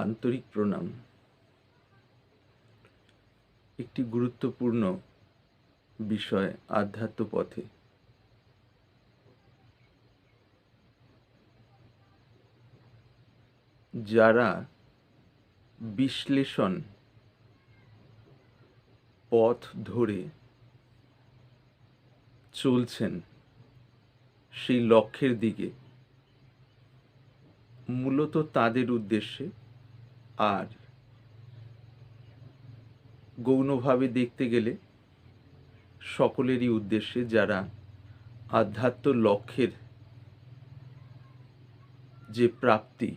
আন্তরিক প্রণাম। একটি গুরুত্বপূর্ণ বিষয় আধ্যাত্ম পথে। যারা বিশ্লেষণ পথ ধরে চলছেন সেই লক্ষ্যের দিকে, মূলত তাদের উদ্দেশ্যে আর গৌণভাবে দেখতে গেলে সকলেরই উদ্দেশ্যে যারা আধ্যাত্ম লক্ষ্যের যে প্রাপ্তি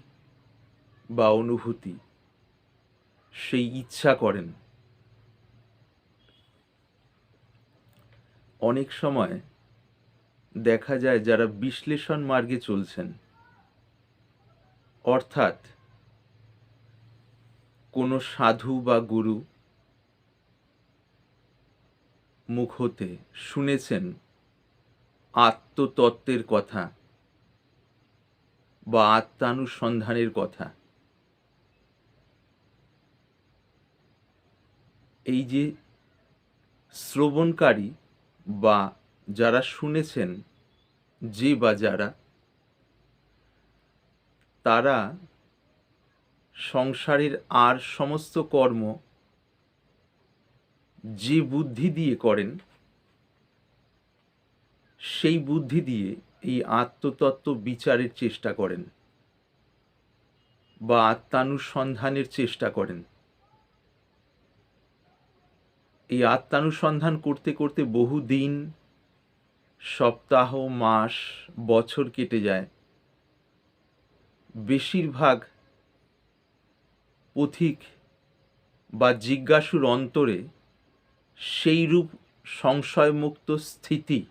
বা অনুভূতি সেই ইচ্ছা করেন, অনেক সময় দেখা যায় যারা বিশ্লেষণ মার্গে চলছেন, অর্থাৎ কোনো সাধু বা গুরু মুখ হতে শুনেছেন আত্মতত্ত্বের কথা বা আত্মানুসন্ধানের কথা? এই যে শ্রবণকারী বা যারা শুনেছেন যে বা যারা, তারা সংসারের আর সমস্ত কর্ম যে বুদ্ধি দিয়ে করেন, সেই বুদ্ধি দিয়ে এই আত্মতত্ত্ব বিচারের চেষ্টা করেন বা আত্মানুসন্ধানের চেষ্টা করেন। এই আত্মানুসন্ধান করতে করতে বহু দিন সপ্তাহ, মাস, বছর কেটে যায়। বেশিরভাগ পথিক বা জিজ্ঞাসুর অন্তরে সেইরূপ সংশয়মুক্ত স্থিতি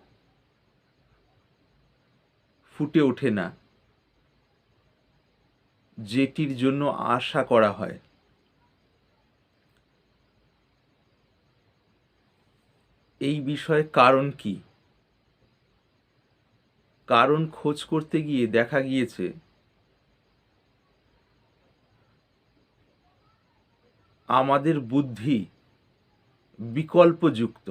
ফুটে ওঠে না, যেটির জন্য আশা করা হয়। এই বিষয়ে কারণ কি? কারণ খোঁজ করতে গিয়ে দেখা গিয়েছে আমাদের বুদ্ধি বিকল্পযুক্ত।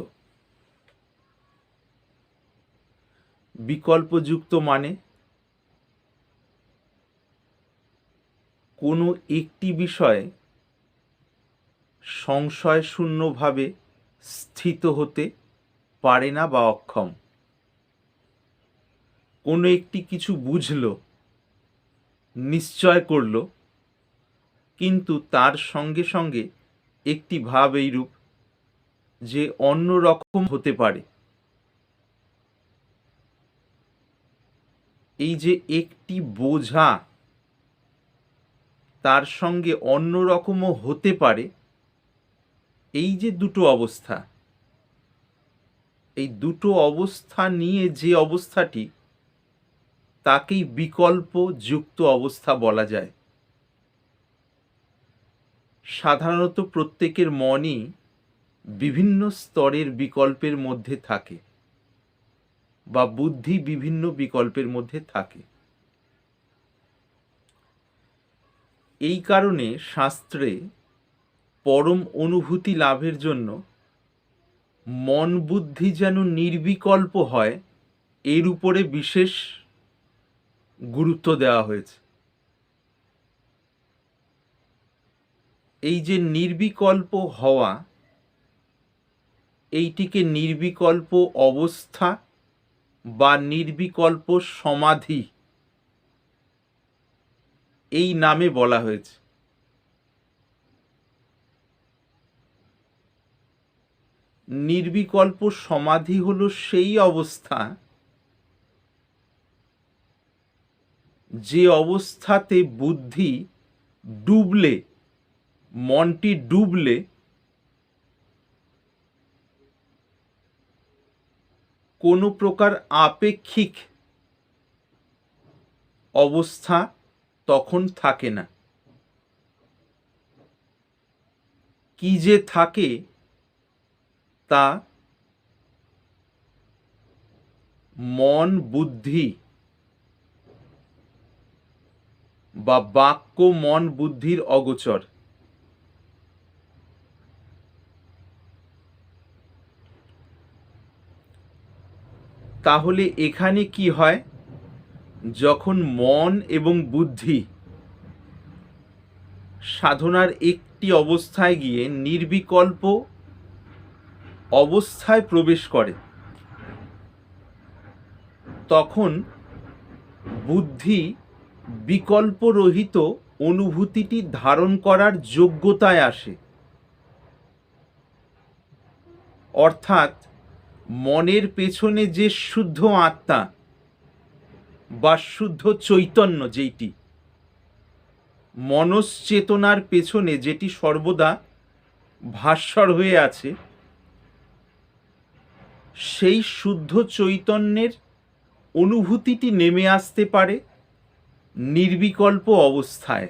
বিকল্পযুক্ত মানে কোনো একটি বিষয়ে সংশয় শূন্যভাবে স্থিত হতে পারে না বা অক্ষম। কোনো একটি কিছু বুঝল, নিশ্চয় করল কিন্তু তার সঙ্গে সঙ্গে একটি ভাব এইরূপ যে অন্য রকম হতে পারে। এই যে একটি বোঝা তার সঙ্গে অন্য রকমও হতে পারে, এই যে দুটো অবস্থা, এই দুটো অবস্থা নিয়ে যে অবস্থাটি, তাকেই বিকল্প যুক্ত অবস্থা বলা যায়। সাধারণত প্রত্যেকের মনই বিভিন্ন স্তরের বিকল্পের মধ্যে থাকে বা বুদ্ধি বিভিন্ন বিকল্পের মধ্যে থাকে। এই কারণে শাস্ত্রে পরম অনুভূতি লাভের জন্য মন বুদ্ধি যেন নির্বিকল্প হয়, এর উপরে বিশেষ গুরুত্ব দেওয়া হয়েছে। এই যে নির্বিকল্প হওয়া, এইটিকে নির্বিকল্প অবস্থা বা নির্বিকল্প সমাধি, এই নামে বলা হয়েছে। নির্বিকল্প সমাধি হলো সেই অবস্থা যে অবস্থাতে বুদ্ধি ডুবলে মনটি ডুবলে কোনো প্রকার আপেক্ষিক অবস্থা তখন থাকে না। কি যে থাকে তা মন বুদ্ধি বা বাক্য মন বুদ্ধির অগোচর। তাহলে এখানে কি হয়? যখন মন এবং বুদ্ধি সাধনার একটি অবস্থায় গিয়ে নির্বিকল্প অবস্থায় প্রবেশ করে, তখন বুদ্ধি বিকল্পরহিত অনুভূতিটি ধারণ করার যোগ্যতায় আসে। অর্থাৎ মনের পেছনে যে শুদ্ধ আত্মা বা শুদ্ধ চৈতন্য যেইটি, মনশ্চেতনার পেছনে যেটি সর্বদা ভাস্বর হয়ে আছে, সেই শুদ্ধ চৈতন্যের অনুভূতিটি নেমে আসতে পারে নির্বিকল্প অবস্থায়।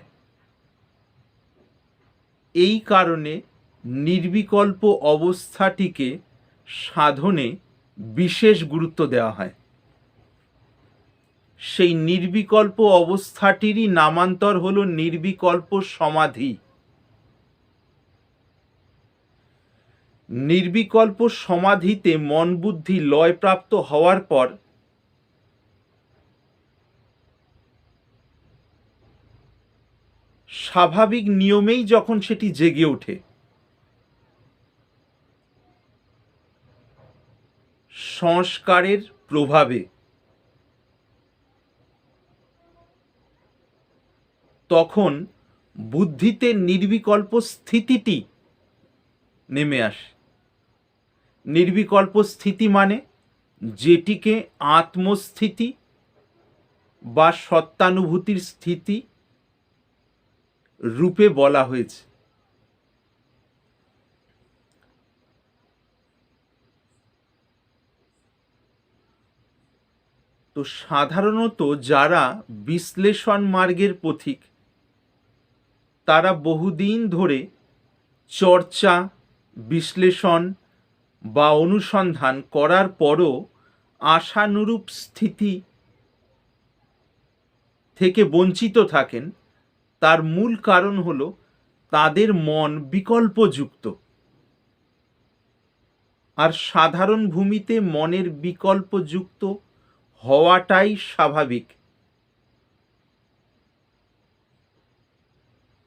এই কারণে নির্বিকল্প অবস্থাটিকে সাধনে বিশেষ গুরুত্ব দেওয়া হয়। সেই নির্বিকল্প অবস্থাটিরই নামান্তর হল নির্বিকল্প সমাধি। নির্বিকল্প সমাধিতে মন বুদ্ধি লয়প্রাপ্ত হওয়ার পর স্বাভাবিক নিয়মেই যখন সেটি জেগে ওঠে সংস্কারের প্রভাবে তখন বুদ্ধিতে নির্বিকল্প স্থিতিটি নেমে আসে। নির্বিকল্প স্থিতি মানে যেটিকে আত্মস্থিতি বা সত্তানুভূতির স্থিতি রূপে বলা হয়েছে। তো সাধারণত যারা বিশ্লেষণ মার্গের পথিক, তারা বহুদিন ধরে চর্চা, বিশ্লেষণ বা অনুসন্ধান করার পরও আশানুরূপ স্থিতি থেকে বঞ্চিত থাকেন। তার মূল কারণ হল তাদের মন বিকল্পযুক্ত। আর সাধারণ ভূমিতে মনের বিকল্পযুক্ত হওয়াটাই স্বাভাবিক।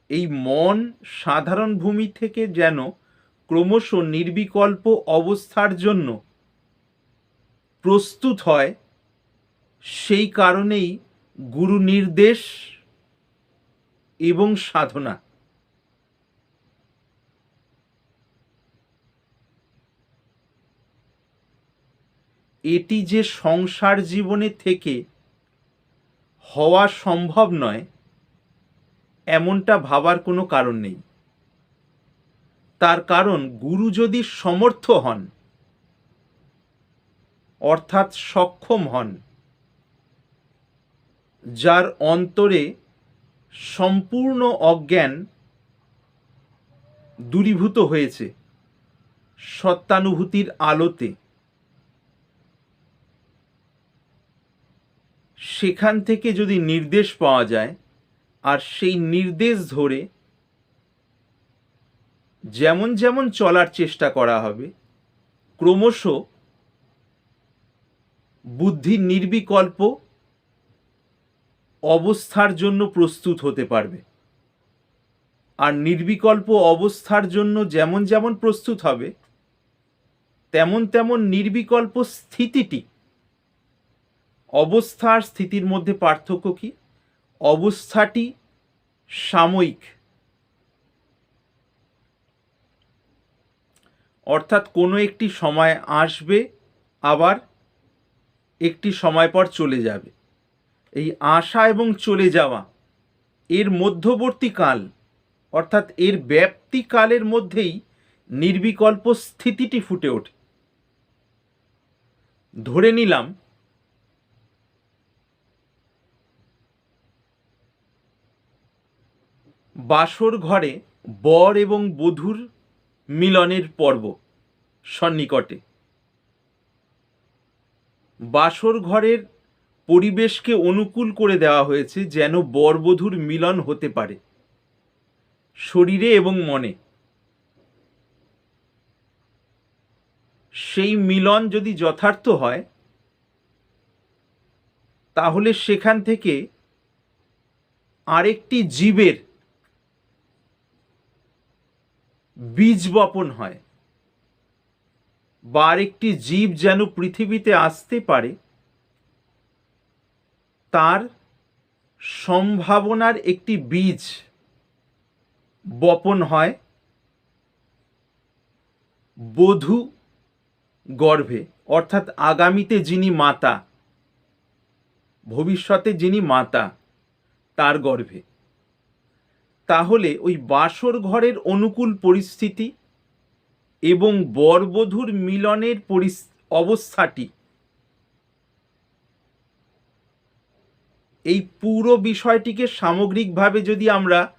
এই মন সাধারণ ভূমি থেকে যেন ক্রমশ নির্বিকল্প অবস্থার জন্য প্রস্তুত হয়, সেই কারণেই গুরু নির্দেশ এবং সাধনা। এটি যে সংসার জীবনে থেকে হওয়া সম্ভব নয়, এমনটা ভাবার কোনো কারণ নেই। তার কারণ, গুরু যদি সমর্থ হন, অর্থাৎ সক্ষম হন, যার অন্তরে সম্পূর্ণ অজ্ঞান দূরীভূত হয়েছে সত্যানুভূতির আলোতে। সেখান থেকে যদি নির্দেশ পাওয়া যায়, আর সেই নির্দেশ ধরে যেমন যেমন চলার চেষ্টা করা হবে, ক্রমশ বুদ্ধি নির্বিকল্প অবস্থার জন্য প্রস্তুত হতে পারবে। আর নির্বিকল্প অবস্থার জন্য যেমন যেমন প্রস্তুত হবে, তেমন তেমন নির্বিকল্প স্থিতিটি অবস্থার স্থিতির মধ্যে পার্থক্য কি? অবস্থাটি সাময়িক। অর্থাৎ কোনো একটি সময় আসবে, আবার একটি সময় পর চলে যাবে। এই আসা এবং চলে যাওয়া, এর মধ্যবর্তী কাল, অর্থাৎ এর ব্যাপ্তিকালের মধ্যেই নির্বিকল্প স্থিতিটি ফুটে ওঠে। ধরে নিলাম বাসর ঘরে বর এবং বধূর মিলনের পর্ব সন্নিকটে। বাসর ঘরের পরিবেশকে অনুকূল করে দেওয়া হয়েছে যেন বরবধূর মিলন হতে পারে শরীরে এবং মনে। সেই মিলন যদি যথার্থ হয়, তাহলে সেখান থেকে আরেকটি জীবের বীজ বপন হয়। বা আরেকটি জীব যেন পৃথিবীতে আসতে পারে, তার সম্ভাবনার একটি বীজ বপন হয় বধূ গর্ভে, অর্থাৎ আগামীতে যিনি মাতা, ভবিষ্যতে যিনি মাতা, তার গর্ভে। তাহলে ওই বাসর ঘরের অনুকূল পরিস্থিতি এবং বরবধূর মিলনের পরিস- অবস্থাটি। এই পুরো বিষয়টিকে সামগ্রিকভাবে যদি আমরা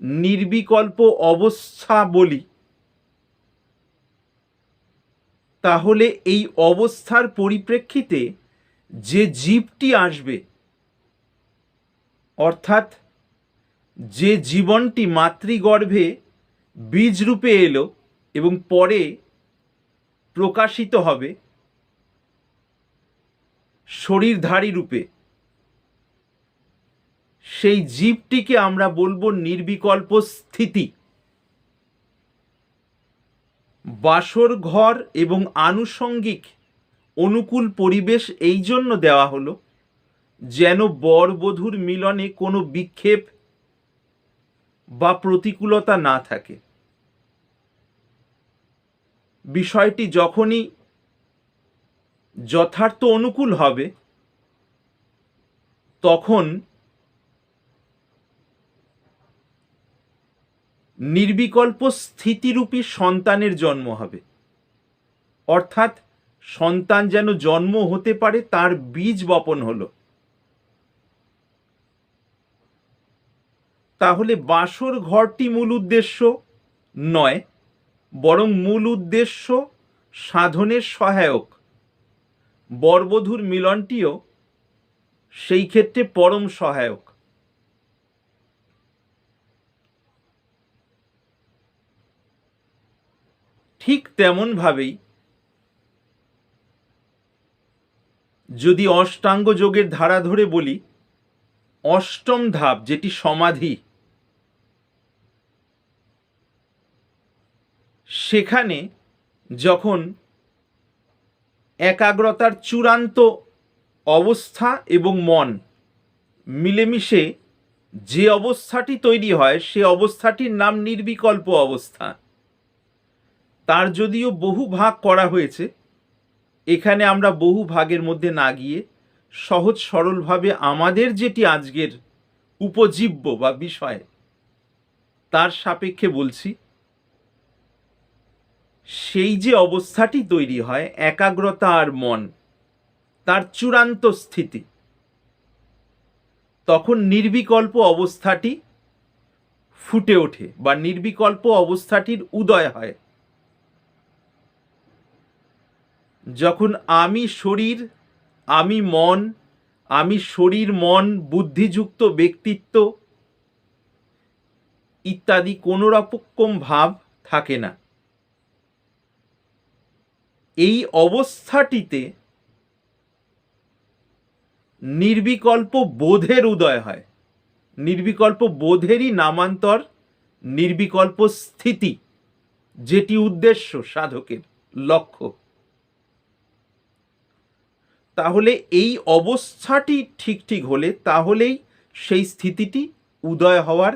নির্বিকল্প অবস্থা বলি, তাহলে এই অবস্থার পরিপ্রেক্ষিতে যে জীবটি আসবে, অর্থাৎ যে জীবনটি মাতৃগর্ভে বীজ রূপে এলো এবং পরে প্রকাশিত হবে শরীরধারী রূপে। সেই জীবটিকে আমরা বলব নির্বিকল্প স্থিতি। বাসর ঘর এবং আনুষঙ্গিক অনুকূল পরিবেশ এই জন্য দেওয়া হলো, যেন বর বধূর মিলনে কোনো বিক্ষেপ বা প্রতিকূলতা না থাকে। বিষয়টি যখনই যথার্থ অনুকূল হবে, তখন নির্বিকল্প স্থিতিরূপী সন্তানের জন্ম হবে। অর্থাৎ সন্তান যেন জন্ম হতে পারে, তার বীজ বপন হলো। তাহলে বাসর ঘরটি মূল উদ্দেশ্য নয়, বরং মূল উদ্দেশ্য সাধনের সহায়ক। বরবধূর মিলনটিও সেই ক্ষেত্রে পরম সহায়ক। ঠিক তেমনভাবেই যদি অষ্টাঙ্গ যোগের ধারা ধরে বলি, অষ্টম ধাপ, যেটি সমাধি সেখানে যখন একাগ্রতার চূড়ান্ত অবস্থা এবং মন মিলেমিশে যে অবস্থাটি তৈরি হয়, সে অবস্থাটির নাম নির্বিকল্প অবস্থা। তার যদিও বহু ভাগ করা হয়েছে, এখানে আমরা বহু ভাগের মধ্যে না গিয়ে সহজ সরলভাবে আমাদের যেটি আজকের উপজীব্য বা বিষয়, তার সাপেক্ষে বলছি সেই যে অবস্থাটি তৈরি হয়, একাগ্রতা আর মন, তার চূড়ান্ত স্থিতি। তখন নির্বিকল্প অবস্থাটি ফুটে ওঠে বা নির্বিকল্প অবস্থাটির উদয় হয়। যখন আমি শরীর, আমি মন, আমি শরীর, মন, বুদ্ধিযুক্ত ব্যক্তিত্ব ইত্যাদি কোনো রকম ভাব থাকে না। এই অবস্থাটিতে নির্বিকল্প বোধের উদয় হয়। নির্বিকল্প বোধেরই নামান্তর, নির্বিকল্প স্থিতি, যেটি উদ্দেশ্য সাধকের লক্ষ্য। তাহলে এই অবস্থাটি ঠিক ঠিক হলে তাহলেই সেই স্থিতিটি উদয় হওয়ার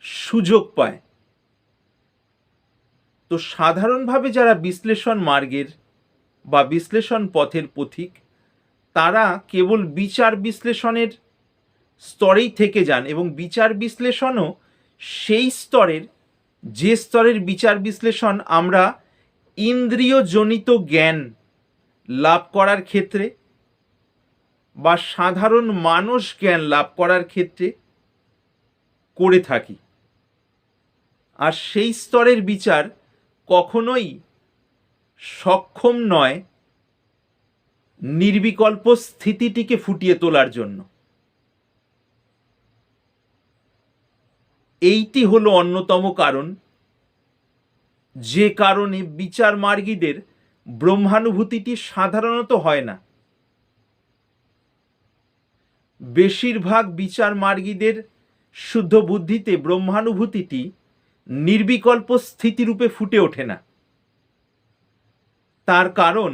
সুযোগ পায়। তো সাধারণভাবে যারা বিশ্লেষণ মার্গের বা বিশ্লেষণ পথের পথিক, তারা কেবল বিচার বিশ্লেষণের স্তরেই থেকে যান এবং বিচার বিশ্লেষণও সেই স্তরের, যে স্তরের বিচার বিশ্লেষণ আমরা ইন্দ্রিয়জনিত জ্ঞান লাভ করার ক্ষেত্রে বা সাধারণ মানুষ জ্ঞান লাভ করার ক্ষেত্রে করে থাকি। আর সেই স্তরের বিচার কখনোই সক্ষম নয় নির্বিকল্প স্থিতিটিকে ফুটিয়ে তোলার জন্য। এইটি হলো অন্যতম কারণ। যে কারণে বিচার মার্গীদের ব্রহ্মানুভূতিটি সাধারণত হয় না। বেশিরভাগ বিচার মার্গীদের শুদ্ধ বুদ্ধিতে ব্রহ্মানুভূতিটি নির্বিকল্প স্থিতিরূপে ফুটে ওঠে না। তার কারণ,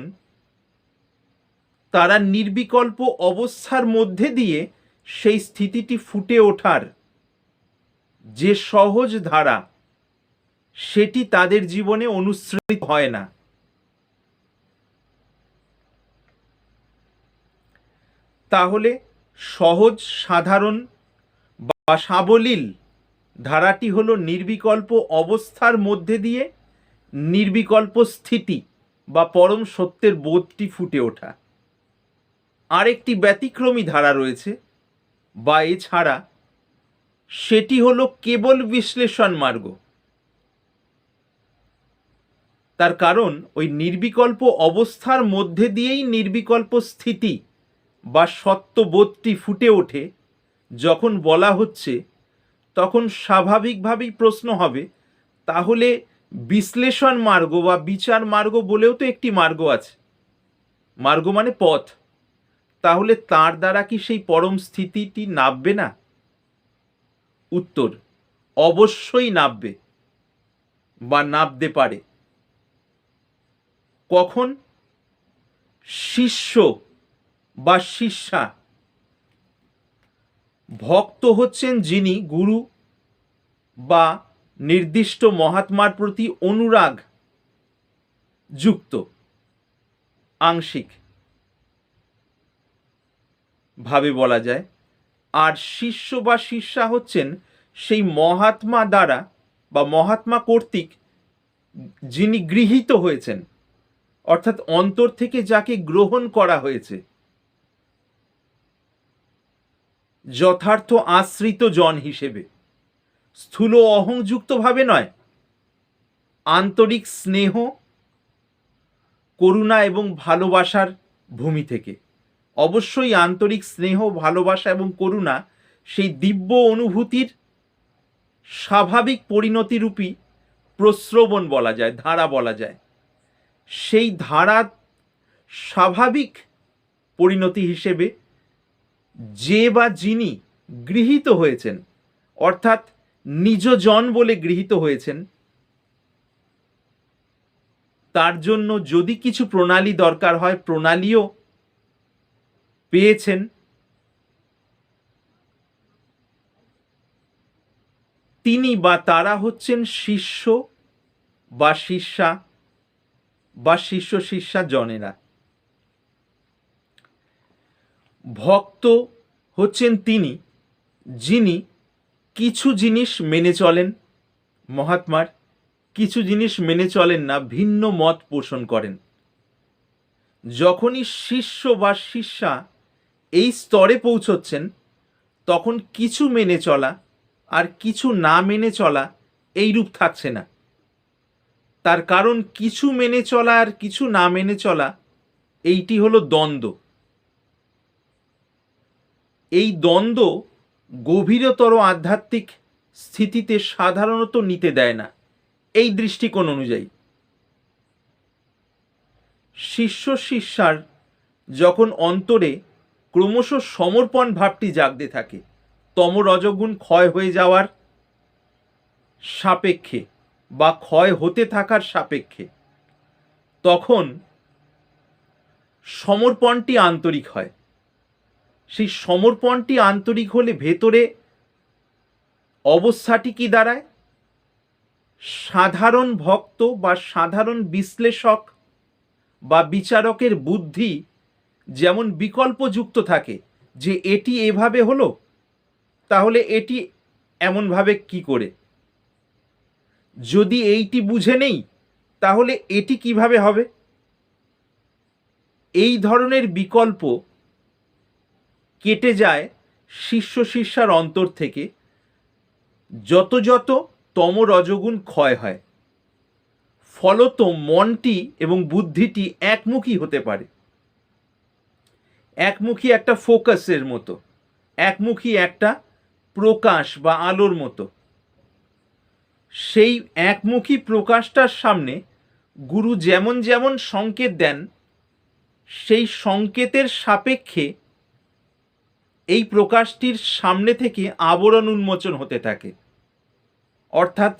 তারা নির্বিকল্প অবস্থার মধ্যে দিয়ে সেই স্থিতিটি ফুটে ওঠার যে সহজ ধারা, সেটি তাদের জীবনে অনুসৃত হয় না। তাহলে সহজ, সাধারণ বা সাবলীল ধারাটি হলো নির্বিকল্প অবস্থার মধ্যে দিয়ে নির্বিকল্প স্থিতি। বা পরম সত্যের বোধটি ফুটে ওঠা। আরেকটি ব্যতিক্রমী ধারা রয়েছে, বা এছাড়া সেটি হলো কেবল বিশ্লেষণ মার্গ। তার কারণ, ওই নির্বিকল্প অবস্থার মধ্যে দিয়েই নির্বিকল্প স্থিতি বা সত্যবোধটি ফুটে ওঠে, যখন বলা হচ্ছে, তখন স্বাভাবিকভাবেই প্রশ্ন হবে, তাহলে বিশ্লেষণ মার্গ বা বিচার মার্গ বলেও তো একটি মার্গ আছে। মার্গ মানে পথ। তাহলে তার দ্বারা কি সেই পরম স্থিতিটি নাববে না? উত্তর, অবশ্যই নাববে বা নাবতে পারে। কখন? শিষ্য বা শিষ্যা। ভক্ত হচ্ছেন যিনি গুরু বা নির্দিষ্ট মহাত্মার প্রতি অনুরাগ যুক্ত। আংশিক। ভাবে বলা যায়, আর শিষ্য বা শিষ্যা হচ্ছেন সেই মহাত্মা দ্বারা বা মহাত্মা কর্তৃক যিনি গৃহীত হয়েছেন, অর্থাৎ অন্তর থেকে যাকে গ্রহণ করা হয়েছে। যথার্থ আশ্রিত জন হিসেবে। স্থূল অহংযুক্তভাবে নয়। আন্তরিক স্নেহ, করুণা এবং ভালোবাসার ভূমি থেকে। অবশ্যই আন্তরিক স্নেহ, ভালোবাসা এবং করুণা সেই দিব্য অনুভূতির স্বাভাবিক পরিণতিরূপী প্রশ্রবণ বলা যায়, ধারা বলা যায়। সেই ধারা স্বাভাবিক পরিণতি হিসেবে যে বা যিনি গৃহীত হয়েছেন, অর্থাৎ নিজজন বলে গৃহীত হয়েছেন। তার জন্য যদি কিছু প্রণালী দরকার হয়, প্রণালীও পেয়েছেন। তিনি বা তারা হচ্ছেন শিষ্য বা শিষ্যা বা শিষ্য শিষ্যা জনেরা। ভক্ত হচ্ছেন তিনি, যিনি কিছু জিনিস মেনে চলেন, মহাত্মার, কিছু জিনিস মেনে চলেন না, ভিন্ন মত পোষণ করেন। যখনই শিষ্য বা শিষ্যা এই স্তরে পৌঁছচ্ছেন, তখন কিছু মেনে চলা আর কিছু না মেনে চলা এই রূপ থাকছে না। তার কারণ কিছু মেনে চলা আর কিছু না মেনে চলা, এইটি হলো দ্বন্দ্ব। এই দ্বন্দ্ব গভীরতর আধ্যাত্মিক স্থিতিতে সাধারণত নিতে দেয় না। এই দৃষ্টিকোণ অনুযায়ী। শিষ্য শিষ্যার যখন অন্তরে ক্রমশ সমর্পণ ভাবটি জাগতে থাকে, তম রজগুণ ক্ষয় হয়ে যাওয়ার সাপেক্ষে বা ক্ষয় হতে থাকার সাপেক্ষে তখন সমর্পণটি আন্তরিক হয়। সেই সমর্পণটি আন্তরিক হলে ভেতরে অবস্থাটি কি দাঁড়ায়? সাধারণ ভক্ত বা সাধারণ বিশ্লেষক বা বিচারকের বুদ্ধি যেমন বিকল্পযুক্ত থাকে যে এটি এভাবে হলো, তাহলে এটি এমনভাবে কি করে? যদি এইটি বুঝে নেই, তাহলে এটি কীভাবে হবে? এই ধরনের বিকল্প কেটে যায় শিষ্য শিষ্যার অন্তর থেকে। যত যত তম রজগুণ ক্ষয় হয়, ফলত মনটি এবং বুদ্ধিটি একমুখী হতে পারে। একমুখী একটা ফোকাসের মতো, একমুখী একটা প্রকাশ বা আলোর মতো। সেই একমুখী প্রকাশটার সামনে গুরু যেমন যেমন সংকেত দেন, সেই সংকেতের সাপেক্ষে এই প্রকাশটির সামনে থেকে আবরণ উন্মোচন হতে থাকে। অর্থাৎ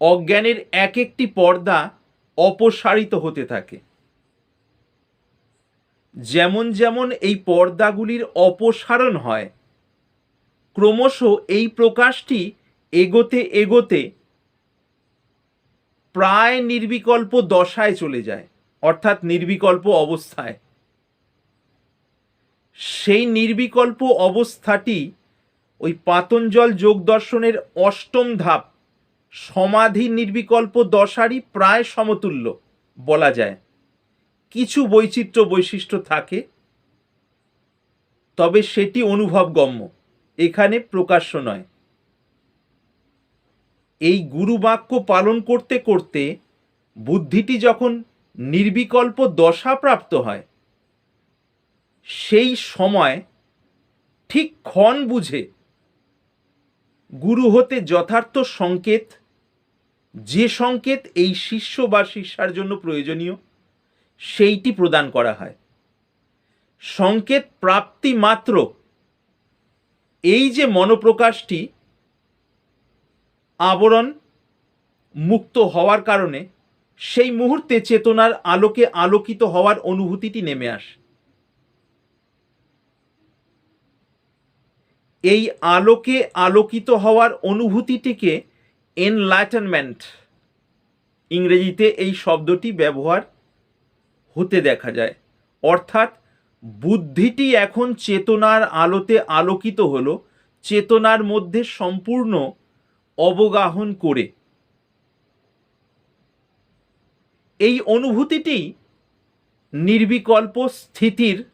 অজ্ঞানের এক একটি পর্দা অপসারিত হতে থাকে। যেমন যেমন এই পর্দাগুলির অপসারণ হয়, ক্রমশ এই প্রকাশটি এগোতে এগোতে প্রায় নির্বিকল্প দশায় চলে যায়, অর্থাৎ নির্বিকল্প অবস্থায়। সেই নির্বিকল্প অবস্থাটি ওই পাতঞ্জল যোগ দর্শনের অষ্টম ধাপ, সমাধি নির্বিকল্প দশারই প্রায় সমতুল্য বলা যায়। কিছু বৈচিত্র্য বৈশিষ্ট্য থাকে, তবে সেটি অনুভবগম্য, এখানে প্রকাশ্য নয়। এই গুরুবাক্য পালন করতে করতে বুদ্ধিটি যখন নির্বিকল্প দশা প্রাপ্ত হয় সেই সময় ঠিক ক্ষণ বুঝে গুরু হতে যথার্থ সংকেত, যে সংকেত এই শিষ্য বা শিষ্যার জন্য প্রয়োজনীয়, সেইটি প্রদান করা হয়। সংকেত প্রাপ্তি মাত্র। এই যে মনোপ্রকাশটি আবরণ মুক্ত হওয়ার কারণে, সেই মুহূর্তে চেতনার আলোকে আলোকিত হওয়ার অনুভূতিটি নেমে আসে। এই আলোকে আলোকিত হওয়ার অনুভূতিটিকে এনলাইটেনমেন্ট ইংরেজিতে এই শব্দটি ব্যবহার হতে দেখা যায়। অর্থাৎ, বুদ্ধিটি এখন চেতনার আলোতে আলোকিত হলো, চেতনার মধ্যে সম্পূর্ণ অবগাহন করে। এই অনুভূতিটি নির্বিকল্প স্থিতির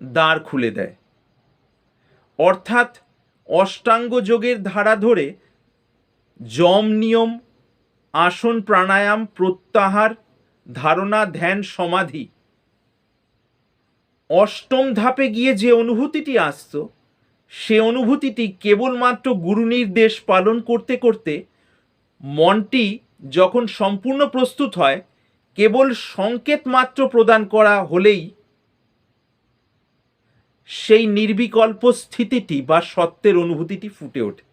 দ্বার খুলে দেয়। অর্থাৎ অষ্টাঙ্গ যোগের ধারা ধরে যম নিয়ম, আসন প্রাণায়াম, প্রত্যাহার, ধারণা, ধ্যান, সমাধি। অষ্টম ধাপে গিয়ে যে অনুভূতিটি আসতো, সে অনুভূতিটি কেবলমাত্র গুরু নির্দেশ পালন করতে করতে মনটি যখন সম্পূর্ণ প্রস্তুত হয়, কেবল সংকেত মাত্র প্রদান করা হলেই সেই নির্বিকল্প স্থিতিটি বা সত্যের অনুভূতিটি ফুটে ওঠে।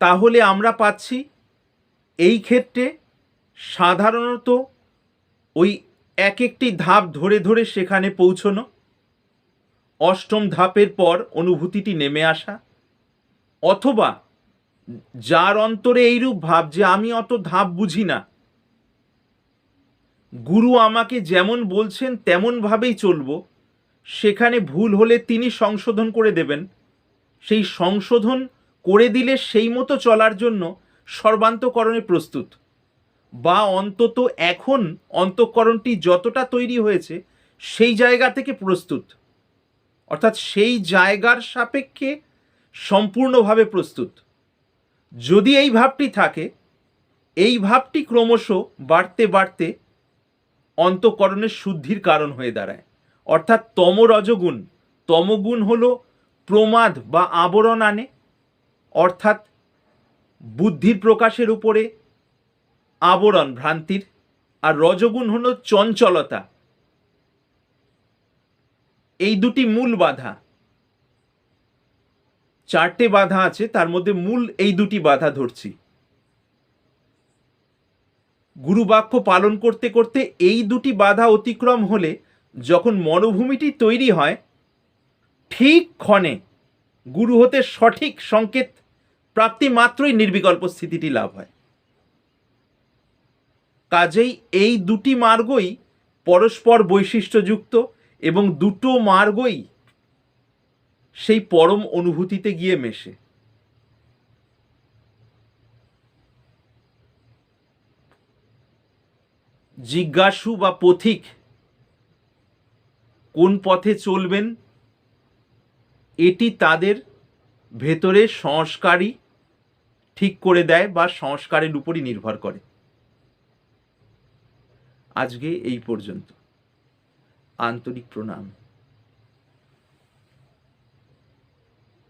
তাহলে আমরা পাচ্ছি এই ক্ষেত্রে সাধারণত ওই এক একটি ধাপ ধরে ধরে সেখানে পৌঁছনো, অষ্টম ধাপের পর অনুভূতিটি নেমে আসা, অথবা যার অন্তরে এইরূপ ভাব যে আমি অত ধাপ বুঝি না গুরু আমাকে যেমন বলছেন, তেমনভাবেই চলব। সেখানে ভুল হলে তিনি সংশোধন করে দেবেন। সেই সংশোধন করে দিলে সেই মতো চলার জন্য সর্বান্তকরণে প্রস্তুত। বা অন্তত এখন অন্তঃকরণটি যতটা তৈরি হয়েছে, সেই জায়গা থেকে প্রস্তুত। অর্থাৎ সেই জায়গার সাপেক্ষে সম্পূর্ণভাবে প্রস্তুত। যদি এই ভাবটি থাকে, এই ভাবটি ক্রমশ বাড়তে বাড়তে অন্তঃকরণের শুদ্ধির কারণ হয়ে দাঁড়ায়। অর্থাৎ তম রজগুণ তমগুণ হল প্রমাদ বা আবরণ আনে। অর্থাৎ বুদ্ধির প্রকাশের উপরে আবরণ ভ্রান্তির। আর রজগুণ হল চঞ্চলতা। এই দুটি মূল বাধা। চারটে বাধা আছে, তার মধ্যে মূল এই দুটি বাধা ধরছি। গুরুবাক্য পালন করতে করতে এই দুটি বাধা অতিক্রম হলে যখন মরুভূমিটি তৈরি হয়, ঠিক ক্ষণে গুরু হতে সঠিক সংকেত প্রাপ্তি মাত্রই নির্বিকল্প স্থিতিটি লাভ হয়। কাজেই এই দুটি মার্গই পরস্পর বৈশিষ্ট্যযুক্ত এবং দুটো মার্গই সেই পরম অনুভূতিতে গিয়ে মেশে। জিজ্ঞাসু বা পথিক কোন পথে চলবেন, এটি তাদের ভেতরে সংস্কারই ঠিক করে দেয় বা সংস্কারের উপরই নির্ভর করে। আজকে এই পর্যন্ত। আন্তরিক প্রণাম।